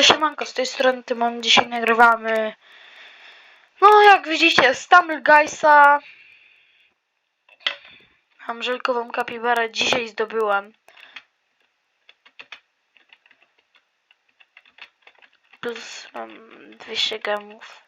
Cześć siemanko, z tej strony Tymon, dzisiaj nagrywamy No jak widzicie, Stumble Guysa. Mam żelkową kapibarę, dzisiaj zdobyłam Plus mam 200 gemów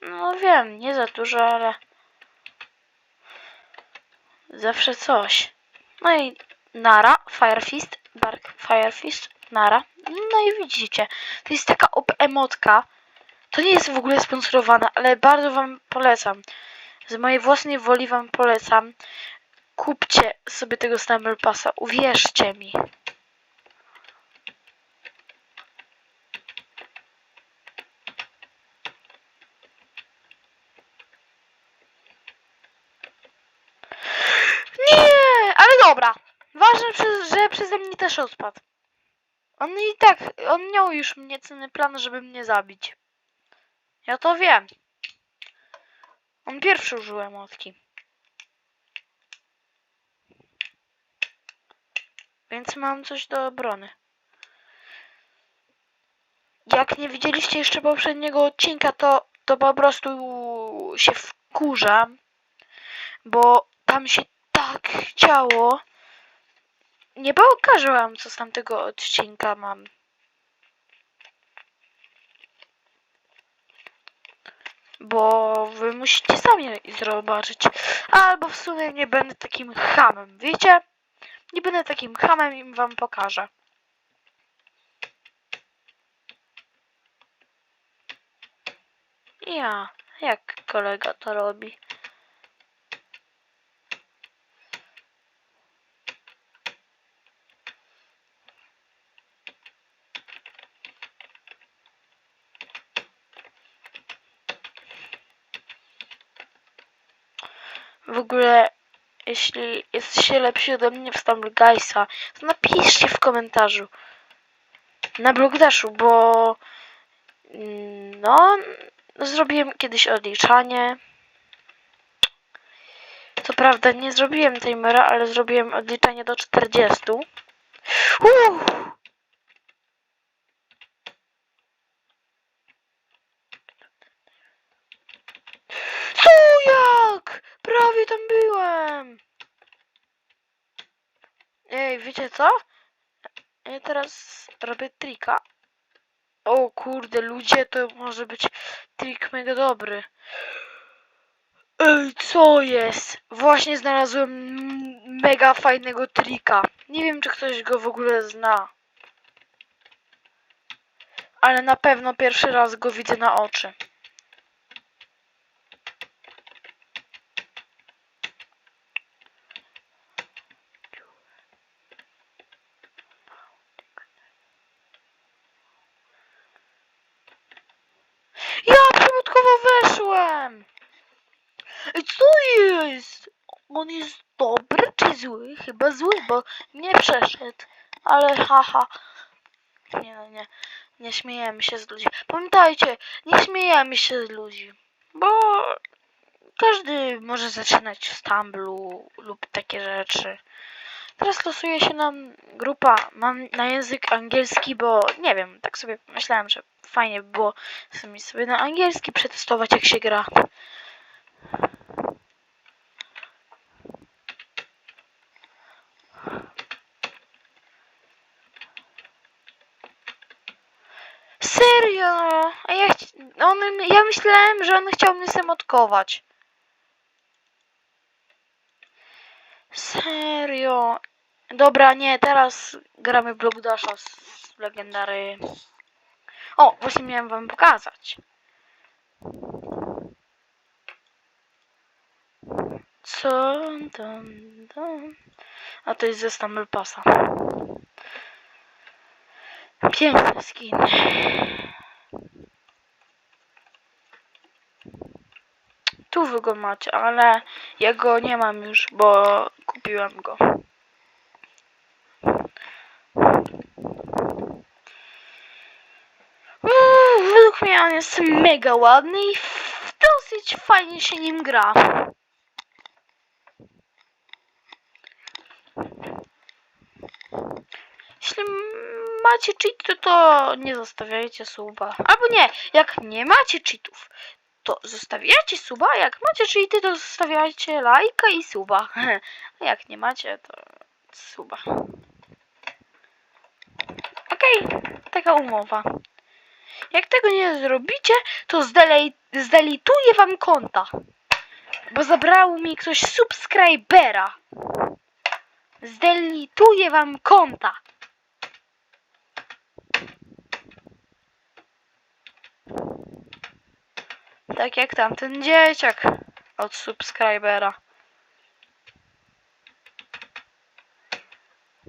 No wiem, nie za dużo, ale Zawsze coś. No i Nara, Firefist, Dark Firefist, Nara No i widzicie, to jest taka emotka. To nie jest w ogóle sponsorowane, ale bardzo wam polecam. Z mojej własnej woli wam polecam. Kupcie sobie tego Stumble Passa, uwierzcie mi. Nie, ale dobra. Ważne, że przeze mnie też odpadł. On i tak, on miał już mnie cenny plan, żeby mnie zabić. Ja to wiem. On pierwszy użył emotki. Więc mam coś do obrony. Jak nie widzieliście jeszcze poprzedniego odcinka, to, to po prostu się wkurzam, bo tam się tak chciało. Nie pokażę wam, co z tamtego odcinka mam. Bo wy musicie sami zobaczyć. Albo w sumie nie będę takim hamem, wiecie? Nie będę takim hamem i wam pokażę. Ja, jak kolega to robi? W ogóle, jeśli jesteście lepsi ode mnie w Stumble Guysa, to napiszcie w komentarzu na Blogdashu, bo mm, no, zrobiłem kiedyś odliczanie. Co prawda nie zrobiłem timera, ale zrobiłem odliczanie do 40. Uff. Co jak? Prawie tam byłem. Ej, wiecie co? Ja teraz robię trika. O kurde, ludzie, to może być trik mega dobry. Ej, co jest? Właśnie znalazłem mega fajnego trika. Nie wiem, czy ktoś go w ogóle zna. Ale na pewno pierwszy raz go widzę na oczy. Ja przypadkowo weszłem! Ej, co jest? On jest dobry czy zły? Chyba zły, bo nie przeszedł. Ale haha. Nie no, nie. Nie śmiejemy się z ludzi. Pamiętajcie, nie śmiejemy się z ludzi. Bo każdy może zaczynać w Stamblu lub takie rzeczy. Teraz losuje się nam grupa. Mam na język angielski, bo nie wiem, tak sobie myślałem, że fajnie by było sobie na angielski przetestować jak się gra. Serio? A ja, chci- on, ja myślałem, że on chciał mnie samotkować. Serio? Dobra, nie, teraz gramy Block z legendary. O, właśnie miałem wam pokazać. Co tam, tam. A to jest ze Stumble Passa. Piękny skin. Tu wy go macie, ale ja go nie mam już, bo kupiłem go. Według mnie on jest mega ładny i dosyć fajnie się nim gra. Jeśli macie cheaty, to nie zostawiajcie suba. Albo nie, jak nie macie cheatów, to zostawiacie suba, jak macie cheaty, to zostawiajcie lajka i suba. A jak nie macie, to suba. Okej, taka umowa. Jak tego nie zrobicie, to zdelituję wam konta. Bo zabrał mi ktoś subskrybera. Zdelituję wam konta. Tak jak tamten dzieciak od subskrybera.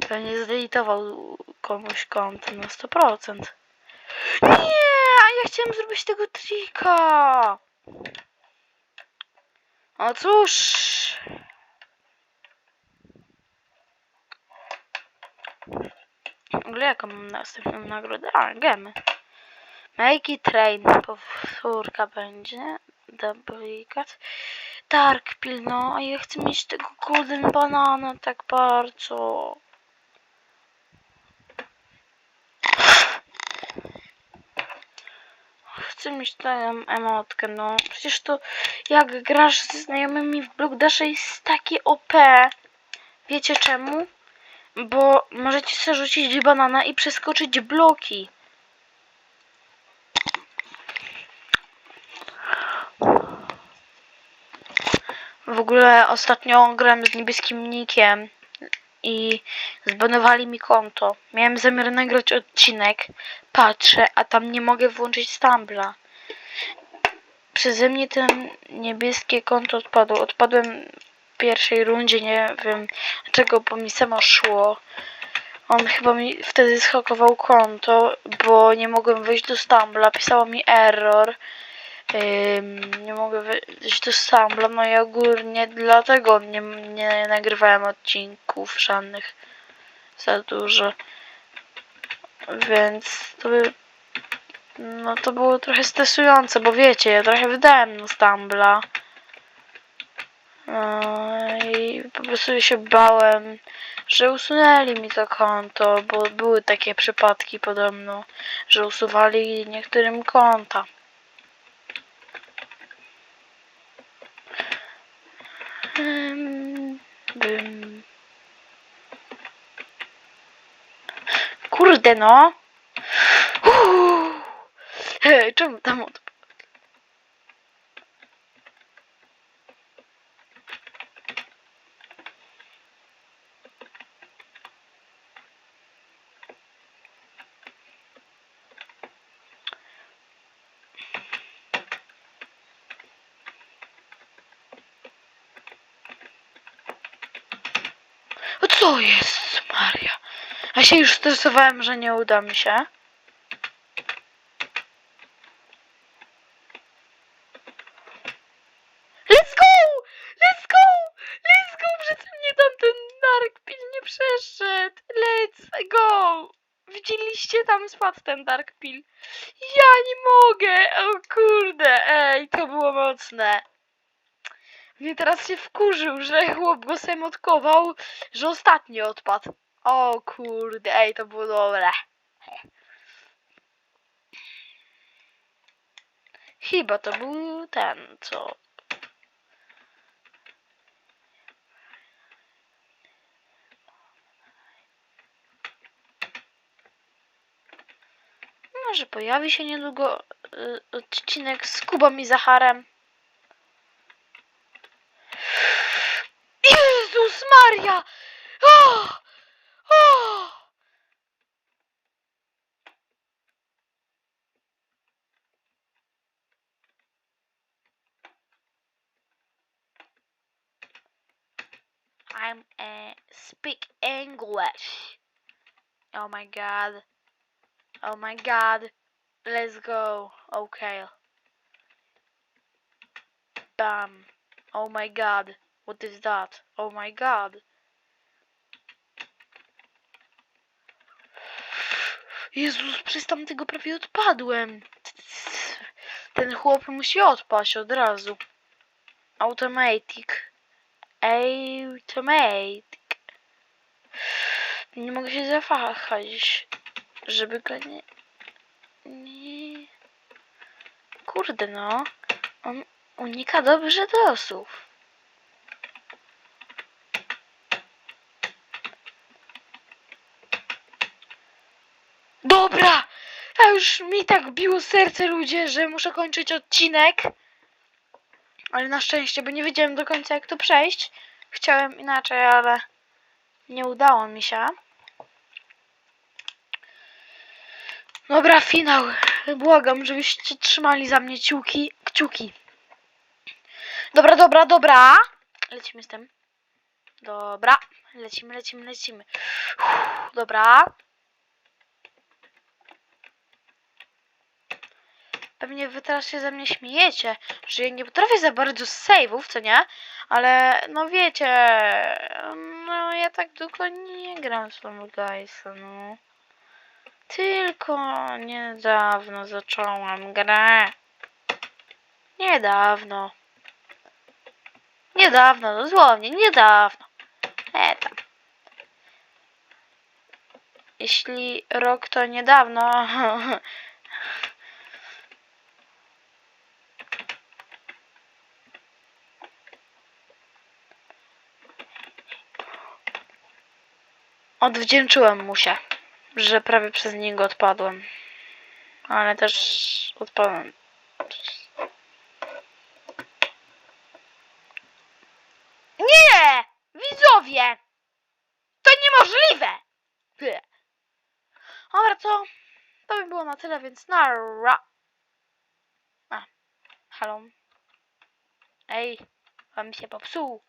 Pewnie zdelitował komuś konto na 100%. Nie, a ja chciałem zrobić tego trika. O cóż. W ogóle jaką mam następną nagrodę? A, gemy. Make it rain. Powtórka będzie. Duplikat. Dark Pill, no. Ja chcę mieć tego golden banana tak bardzo. Chcę mieć tę emotkę, no. Przecież to jak grasz ze znajomymi w Block Dash jest takie OP. Wiecie czemu? Bo możecie sobie rzucić banana i przeskoczyć bloki. W ogóle ostatnio grałem z niebieskim nikiem i zbanowali mi konto. Miałem zamiar nagrać odcinek, patrzę, a tam nie mogę włączyć Stambla. Przeze mnie ten niebieskie konto odpadło. Odpadłem w pierwszej rundzie, nie wiem dlaczego, bo mi samo szło. On chyba mi wtedy schakował konto, bo nie mogłem wejść do Stambla. Pisało mi error. Nie mogę wejść do Stambla, no i ogólnie dlatego nie, nie nagrywałem odcinków żadnych za dużo. Więc to by, no to było trochę stresujące, bo wiecie, ja trochę wydałem na Stambla. No i po prostu się bałem, że usunęli mi to konto, bo były takie przypadki podobno, że usuwali niektórym konta. Kurde no! Uuu. Hej, czemu tam od... Co jest, Maria? Ja się już stresowałem, że nie uda mi się. Let's go! Let's go! Let's go! Przecież mnie tam ten Dark Pill nie przeszedł. Let's go! Widzieliście? Tam spadł ten Dark Pill. Ja nie mogę! O kurde! Ej, to było mocne. Mnie teraz się wkurzył, że chłop go semotkował, że ostatni odpadł. O kurde, ej, to było dobre. Chyba to był ten, co... Może pojawi się niedługo y, odcinek z Kubą i Zacharem. Jezus Maria! I'm uh, speak English. Oh my god. Oh my god. Let's go. Okay. Bam. Oh my god. What is that? Oh my god. Jezus, przez tamtego prawie odpadłem. Ten chłop musi odpaść od razu. Automatic. Automatic. Nie mogę się zawahać. żeby go nie... nie... Kurde no. On unika dobrze losów. Dobra! A już mi tak biło serce ludzie, że muszę kończyć odcinek. Ale na szczęście, bo nie wiedziałem do końca jak to przejść. Chciałem inaczej, ale nie udało mi się. Dobra, finał. Błagam, żebyście trzymali za mnie ciuki, kciuki. Dobra, dobra, dobra. Lecimy z tym. Dobra. Lecimy, lecimy, lecimy. Uff, dobra. Pewnie wy teraz się ze mnie śmiejecie, że ja nie potrafię za bardzo save'ów, co nie? Ale no wiecie, no ja tak długo nie gram z Fall Guysa, no. Tylko niedawno zacząłem grę. Niedawno. Niedawno, dosłownie, niedawno. E tam. Jeśli rok to niedawno, odwdzięczyłem mu się, że prawie przez niego odpadłem. Ale też odpadłem. Nie! Widzowie! To niemożliwe! Dobra, co? To by było na tyle, więc nara. A, halo. Ej, wam się popsuł.